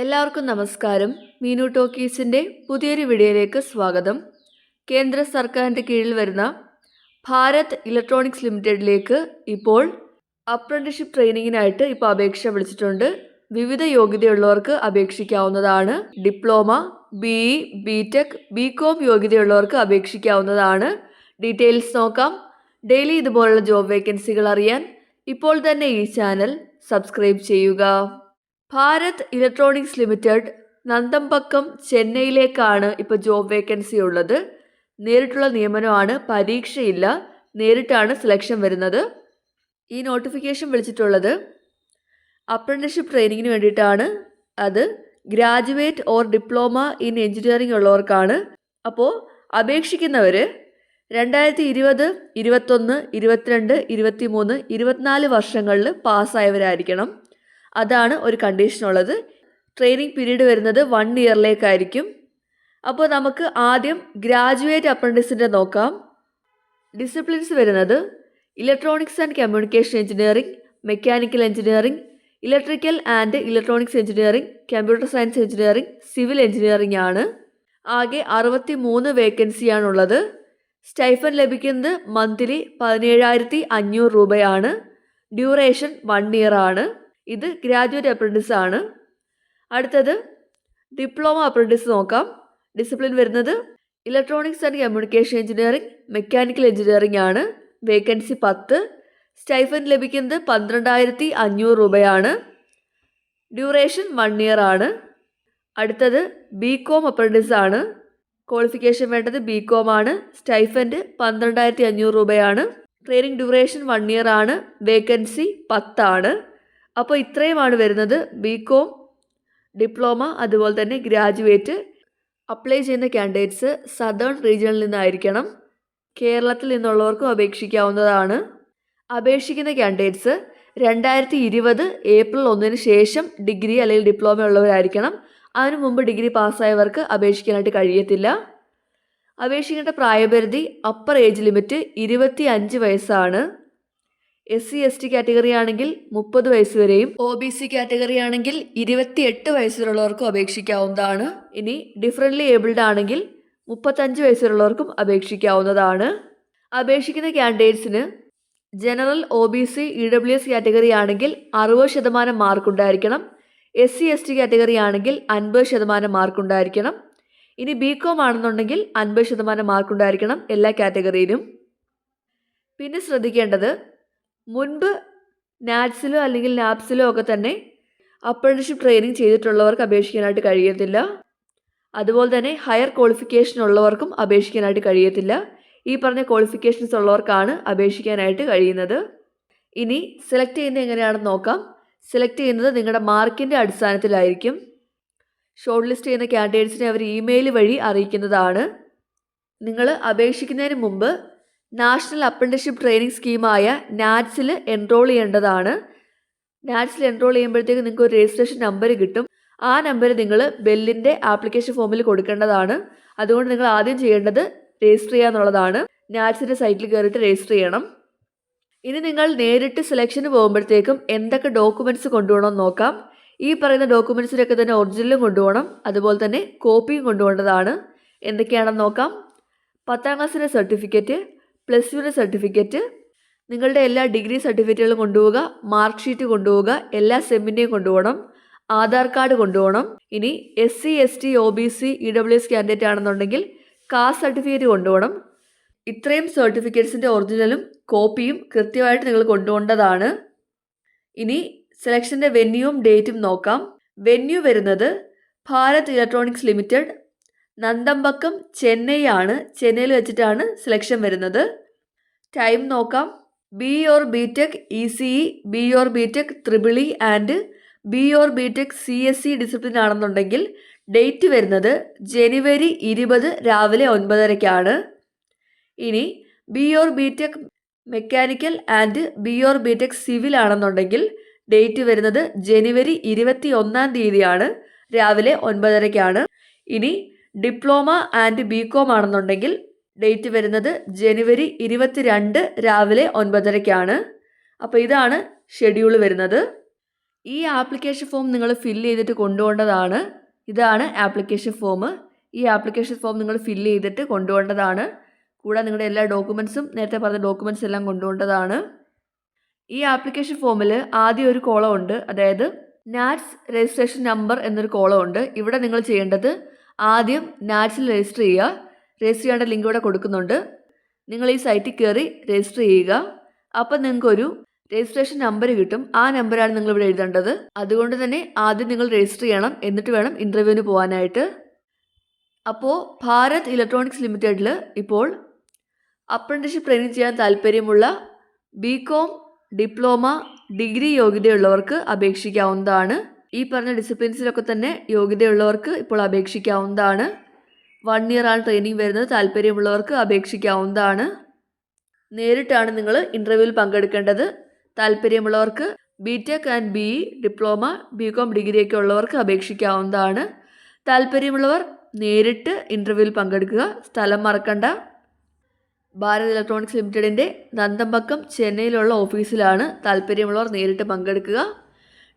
എല്ലാവർക്കും നമസ്കാരം. മീനു ടോക്കീസിന്റെ പുതിയൊരു വീഡിയോയിലേക്ക് സ്വാഗതം. കേന്ദ്ര സർക്കാരിന്റെ കീഴിൽ വരുന്ന ഭാരത് ഇലക്ട്രോണിക്സ് ലിമിറ്റഡിലേക്ക് ഇപ്പോൾ അപ്രന്റിഷിപ്പ് ട്രെയിനിങ്ങിനായിട്ട് ഇപ്പോൾ അപേക്ഷ വിളിച്ചിട്ടുണ്ട്. വിവിധ യോഗ്യതയുള്ളവർക്ക് അപേക്ഷിക്കാവുന്നതാണ്. Diploma B E B tech B com യോഗ്യതയുള്ളവർക്ക് അപേക്ഷിക്കാവുന്നതാണ്. ഡീറ്റെയിൽസ് നോക്കാം. ഡെയിലി ഇതുപോലുള്ള ജോബ് വേക്കൻസികൾ അറിയാൻ ഇപ്പോൾ തന്നെ ഈ ചാനൽ സബ്സ്ക്രൈബ് ചെയ്യുക. ഭാരത് ഇലക്ട്രോണിക്സ് ലിമിറ്റഡ് നന്തമ്പക്കം ചെന്നൈയിലേക്കാണ് ഇപ്പോൾ ജോബ് വേക്കൻസി ഉള്ളത്. നേരിട്ടുള്ള നിയമനമാണ് പരീക്ഷയില്ല. നേരിട്ടാണ് സെലക്ഷൻ വരുന്നത്. ഈ നോട്ടിഫിക്കേഷൻ വിളിച്ചിട്ടുള്ളത് അപ്രന്റീഷിപ്പ് ട്രെയിനിങ്ങിന് വേണ്ടിയിട്ടാണ്. അത് graduate or diploma in engineering ഉള്ളവർക്കാണ്. അപ്പോൾ അപേക്ഷിക്കുന്നവർ രണ്ടായിരത്തി ഇരുപത് ഇരുപത്തൊന്ന് ഇരുപത്തിരണ്ട് ഇരുപത്തി മൂന്ന് ഇരുപത്തിനാല് വർഷങ്ങളിൽ പാസ്സായവരായിരിക്കണം. അതാണ് ഒരു കണ്ടീഷൻ ഉള്ളത്. ട്രെയിനിങ് പീരീഡ് വരുന്നത് വൺ ഇയറിലേക്കായിരിക്കും അപ്പോൾ നമുക്ക് ആദ്യം ഗ്രാജുവേറ്റ് അപ്രന്റീസിന്റെ നോക്കാം. ഡിസിപ്ലിൻസ് വരുന്നത് electronics and communication engineering mechanical engineering electrical and electronics engineering computer science engineering civil engineering ആണ്. ആകെ അറുപത്തി മൂന്ന് വേക്കൻസിയാണുള്ളത് സ്റ്റൈഫൻ ലഭിക്കുന്നത് മന്ത്ലി പതിനേഴായിരത്തി അഞ്ഞൂറ് രൂപയാണ്. ഡ്യൂറേഷൻ വൺ ഇയർ ആണ്. ഇത് ഗ്രാജുവേറ്റ് അപ്രന്റീസ് ആണ്. അടുത്തത് ഡിപ്ലോമ അപ്രന്റീസ് നോക്കാം. ഡിസിപ്ലിൻ വരുന്നത് electronics and communication engineering mechanical engineering ആണ്. വേക്കൻസി പത്ത്. സ്റ്റൈഫൻ ലഭിക്കുന്നത് പന്ത്രണ്ടായിരത്തി അഞ്ഞൂറ് രൂപയാണ്. ഡ്യൂറേഷൻ വൺ ഇയർ ആണ്. അടുത്തത് ബി കോം അപ്രന്റീസ് ആണ്. ക്വാളിഫിക്കേഷൻ വേണ്ടത് ബി കോം ആണ്. സ്റ്റൈഫൻഡ് പന്ത്രണ്ടായിരത്തി അഞ്ഞൂറ് രൂപയാണ്. ട്രെയിനിങ് ഡ്യൂറേഷൻ വൺ ഇയർ ആണ്. വേക്കൻസി പത്താണ്. അപ്പോൾ ഇത്രയുമാണ് വരുന്നത്. ബി കോം ഡിപ്ലോമ അതുപോലെ തന്നെ ഗ്രാജുവേറ്റ്. അപ്ലൈ ചെയ്യുന്ന കാൻഡിഡേറ്റ്സ് സദേൺ റീജിയണിൽ നിന്നായിരിക്കണം. കേരളത്തിൽ നിന്നുള്ളവർക്കും അപേക്ഷിക്കാവുന്നതാണ്. അപേക്ഷിക്കുന്ന കാൻഡിഡേറ്റ്സ് രണ്ടായിരത്തി ഇരുപത് ഏപ്രിൽ ഒന്നിന് ശേഷം ഡിഗ്രി അല്ലെങ്കിൽ ഡിപ്ലോമ ഉള്ളവരായിരിക്കണം. അതിനു മുമ്പ് ഡിഗ്രി പാസ്സായവർക്ക് അപേക്ഷിക്കാനായിട്ട് കഴിയത്തില്ല. അപേക്ഷിക്കേണ്ട പ്രായപരിധി അപ്പർ ഏജ് ലിമിറ്റ് ഇരുപത്തി അഞ്ച് വയസ്സാണ്. S C S T category ആണെങ്കിൽ മുപ്പത് വയസ്സ് വരെയും ഒ ബി സി കാറ്റഗറി ആണെങ്കിൽ ഇരുപത്തിയെട്ട് വയസ്സിലുള്ളവർക്കും അപേക്ഷിക്കാവുന്നതാണ്. ഇനി ഡിഫറന്റ്ലി ഏബിൾഡ് ആണെങ്കിൽ മുപ്പത്തഞ്ച് വയസ്സിലുള്ളവർക്കും അപേക്ഷിക്കാവുന്നതാണ്. അപേക്ഷിക്കുന്ന കാൻഡിഡേറ്റ്സിന് general O B C E W S category ആണെങ്കിൽ അറുപത് ശതമാനം മാർക്ക് ഉണ്ടായിരിക്കണം S C S T category ആണെങ്കിൽ അൻപത് ശതമാനം മാർക്ക് ഉണ്ടായിരിക്കണം ഇനി ബി കോം ആണെന്നുണ്ടെങ്കിൽ അൻപത് ശതമാനം മാർക്ക് ഉണ്ടായിരിക്കണം എല്ലാ കാറ്റഗറിയിലും. പിന്നെ ശ്രദ്ധിക്കേണ്ടത് മുൻപ് നാറ്റ്സിലോ അല്ലെങ്കിൽ ലാബ്സിലോ ഒക്കെ തന്നെ അപ്രന്റീഷിപ്പ് ട്രെയിനിങ് ചെയ്തിട്ടുള്ളവർക്ക് അപേക്ഷിക്കാനായിട്ട് കഴിയത്തില്ല. അതുപോലെ തന്നെ ഹയർ ക്വാളിഫിക്കേഷൻ ഉള്ളവർക്കും അപേക്ഷിക്കാനായിട്ട് കഴിയത്തില്ല. ഈ പറഞ്ഞ ക്വാളിഫിക്കേഷൻസ് ഉള്ളവർക്കാണ് അപേക്ഷിക്കാനായിട്ട് കഴിയുന്നത്. ഇനി സെലക്ട് ചെയ്യുന്നത് എങ്ങനെയാണെന്ന് നോക്കാം. സെലക്ട് ചെയ്യുന്നത് നിങ്ങളുടെ മാർക്കിന്റെ അടിസ്ഥാനത്തിലായിരിക്കും. ഷോർട്ട് ലിസ്റ്റ് ചെയ്യുന്ന കാൻഡിഡേറ്റ്സിനെ അവർ ഇമെയിൽ വഴി അറിയിക്കുന്നതാണ്. നിങ്ങൾ അപേക്ഷിക്കുന്നതിന് മുമ്പ് നാഷണൽ അപ്രന്റീഷിപ്പ് ട്രെയിനിങ് സ്കീമായ നാറ്റ്സിൽ എൻറോൾ ചെയ്യേണ്ടതാണ്. നാറ്റ്സിൽ എൻറോൾ ചെയ്യുമ്പോഴത്തേക്ക് നിങ്ങൾക്ക് ഒരു രജിസ്ട്രേഷൻ നമ്പർ കിട്ടും. ആ നമ്പർ നിങ്ങൾ ബെല്ലിന്റെ ആപ്ലിക്കേഷൻ ഫോമിൽ കൊടുക്കേണ്ടതാണ്. അതുകൊണ്ട് നിങ്ങൾ ആദ്യം ചെയ്യേണ്ടത് രജിസ്റ്റർ ചെയ്യുക എന്നുള്ളതാണ്. നാറ്റ്സിന്റെ സൈറ്റിൽ കയറിയിട്ട് രജിസ്റ്റർ ചെയ്യണം. ഇനി നിങ്ങൾ നേരിട്ട് സെലക്ഷന് പോകുമ്പോഴത്തേക്കും എന്തൊക്കെ ഡോക്യുമെന്റ്സ് കൊണ്ടുപോകണമെന്ന് നോക്കാം. ഈ പറയുന്ന ഡോക്യുമെന്റ്സിനൊക്കെ തന്നെ ഒറിജിനലും കൊണ്ടുപോകണം. അതുപോലെ തന്നെ കോപ്പിയും കൊണ്ടുപോകേണ്ടതാണ്. എന്തൊക്കെയാണെന്ന് നോക്കാം. പത്താം ക്ലാസ്സിന്റെ സർട്ടിഫിക്കറ്റ് പ്ലസ് ടുവിന്റെ സർട്ടിഫിക്കറ്റ് നിങ്ങളുടെ എല്ലാ ഡിഗ്രി സർട്ടിഫിക്കറ്റുകളും കൊണ്ടുപോവുക മാർക്ക് ഷീറ്റ് കൊണ്ടുപോവുക എല്ലാ സെമ്മിന്റെയും കൊണ്ടുപോകണം ആധാർ കാർഡ് കൊണ്ടുപോകണം. ഇനി S C S T O B C E W S candidate ആണെന്നുണ്ടെങ്കിൽ കാസ്റ്റ് സർട്ടിഫിക്കറ്റ് കൊണ്ടുപോകണം. ഇത്രയും സർട്ടിഫിക്കറ്റ്സിന്റെ ഒറിജിനലും കോപ്പിയും കൃത്യമായിട്ട് നിങ്ങൾ കൊണ്ടുപോകേണ്ടതാണ്. ഇനി സെലക്ഷന്റെ വെന്യൂവും ഡേറ്റും നോക്കാം. വെന്യൂ വരുന്നത് ഭാരത് ഇലക്ട്രോണിക്സ് ലിമിറ്റഡ് നന്തമ്പക്കം ചെന്നൈ ആണ് ചെന്നൈയിൽ വെച്ചിട്ടാണ് സെലക്ഷൻ വരുന്നത്. ടൈം നോക്കാം. B or B tech E C E B or B tech ത്രിബിളി and B or B tech C S C discipline ആണെന്നുണ്ടെങ്കിൽ ഡേറ്റ് വരുന്നത് ജനുവരി ഇരുപത് രാവിലെ ഒൻപതരയ്ക്കാണ്. ഇനി B or B tech mechanical and B or B tech civil ആണെന്നുണ്ടെങ്കിൽ date വരുന്നത് ജനുവരി ഇരുപത്തി ഒന്നാം തീയതിയാണ്. രാവിലെ ഒൻപതരയ്ക്കാണ്. ഇനി ഡിപ്ലോമ ആൻഡ് ബി കോം ആണെന്നുണ്ടെങ്കിൽ ഡേറ്റ് വരുന്നത് ജനുവരി ഇരുപത്തിരണ്ട് രാവിലെ ഒൻപതരയ്ക്കാണ്. അപ്പോൾ ഇതാണ് ഷെഡ്യൂൾ വരുന്നത്. ഈ ആപ്ലിക്കേഷൻ ഫോം നിങ്ങൾ ഫില്ല് ചെയ്തിട്ട് കൊണ്ടുപോകേണ്ടതാണ്. ഇതാണ് ആപ്ലിക്കേഷൻ ഫോം. ഈ ആപ്ലിക്കേഷൻ ഫോം നിങ്ങൾ ഫില്ല് ചെയ്തിട്ട് കൊണ്ടുപോകേണ്ടതാണ്. കൂടാതെ നിങ്ങളുടെ എല്ലാ ഡോക്യുമെൻസും നേരത്തെ പറഞ്ഞ ഡോക്യുമെൻസ് എല്ലാം കൊണ്ടുപോകേണ്ടതാണ്. ഈ ആപ്ലിക്കേഷൻ ഫോമിൽ ആദ്യം ഒരു കോളം ഉണ്ട്. അതായത് നാറ്റ്സ് രജിസ്ട്രേഷൻ നമ്പർ എന്നൊരു കോളം ഉണ്ട്. ഇവിടെ നിങ്ങൾ ചെയ്യേണ്ടത് ആദ്യം നാറ്റ്സിൽ രജിസ്റ്റർ ചെയ്യുക. രജിസ്റ്റർ ചെയ്യേണ്ട ലിങ്ക് ഇവിടെ കൊടുക്കുന്നുണ്ട്. നിങ്ങൾ ഈ സൈറ്റിൽ കയറി രജിസ്റ്റർ ചെയ്യുക. അപ്പം നിങ്ങൾക്കൊരു രജിസ്ട്രേഷൻ നമ്പർ കിട്ടും. ആ നമ്പറാണ് നിങ്ങൾ ഇവിടെ എഴുതേണ്ടത്. അതുകൊണ്ട് തന്നെ ആദ്യം നിങ്ങൾ രജിസ്റ്റർ ചെയ്യണം. എന്നിട്ട് വേണം ഇന്റർവ്യൂവിന് പോകാനായിട്ട്. അപ്പോൾ ഭാരത് ഇലക്ട്രോണിക്സ് ലിമിറ്റഡിൽ ഇപ്പോൾ അപ്രന്റീഷിപ്പ് ട്രെയിനിങ് ചെയ്യാൻ താല്പര്യമുള്ള ബി ഡിപ്ലോമ ഡിഗ്രി യോഗ്യതയുള്ളവർക്ക് അപേക്ഷിക്കാവുന്നതാണ്. ഈ പറഞ്ഞ ഡിസിപ്ലിൻസിലൊക്കെ തന്നെ യോഗ്യതയുള്ളവർക്ക് ഇപ്പോൾ അപേക്ഷിക്കാവുന്നതാണ്. വൺ ഇയർ ആണ് ട്രെയിനിങ് വരുന്നത്. താല്പര്യമുള്ളവർക്ക് അപേക്ഷിക്കാവുന്നതാണ്. നേരിട്ടാണ് നിങ്ങൾ ഇന്റർവ്യൂവിൽ പങ്കെടുക്കേണ്ടത്. താല്പര്യമുള്ളവർക്ക് B tech and B E diploma B com ഡിഗ്രിയൊക്കെ ഉള്ളവർക്ക് അപേക്ഷിക്കാവുന്നതാണ്. താല്പര്യമുള്ളവർ നേരിട്ട് ഇന്റർവ്യൂവിൽ പങ്കെടുക്കുക. സ്ഥലം മറക്കണ്ട. ഭാരത് ഇലക്ട്രോണിക്സ് ലിമിറ്റഡിന്റെ നന്തമ്പക്കം ചെന്നൈയിലുള്ള ഓഫീസിലാണ് താല്പര്യമുള്ളവർ നേരിട്ട് പങ്കെടുക്കുക.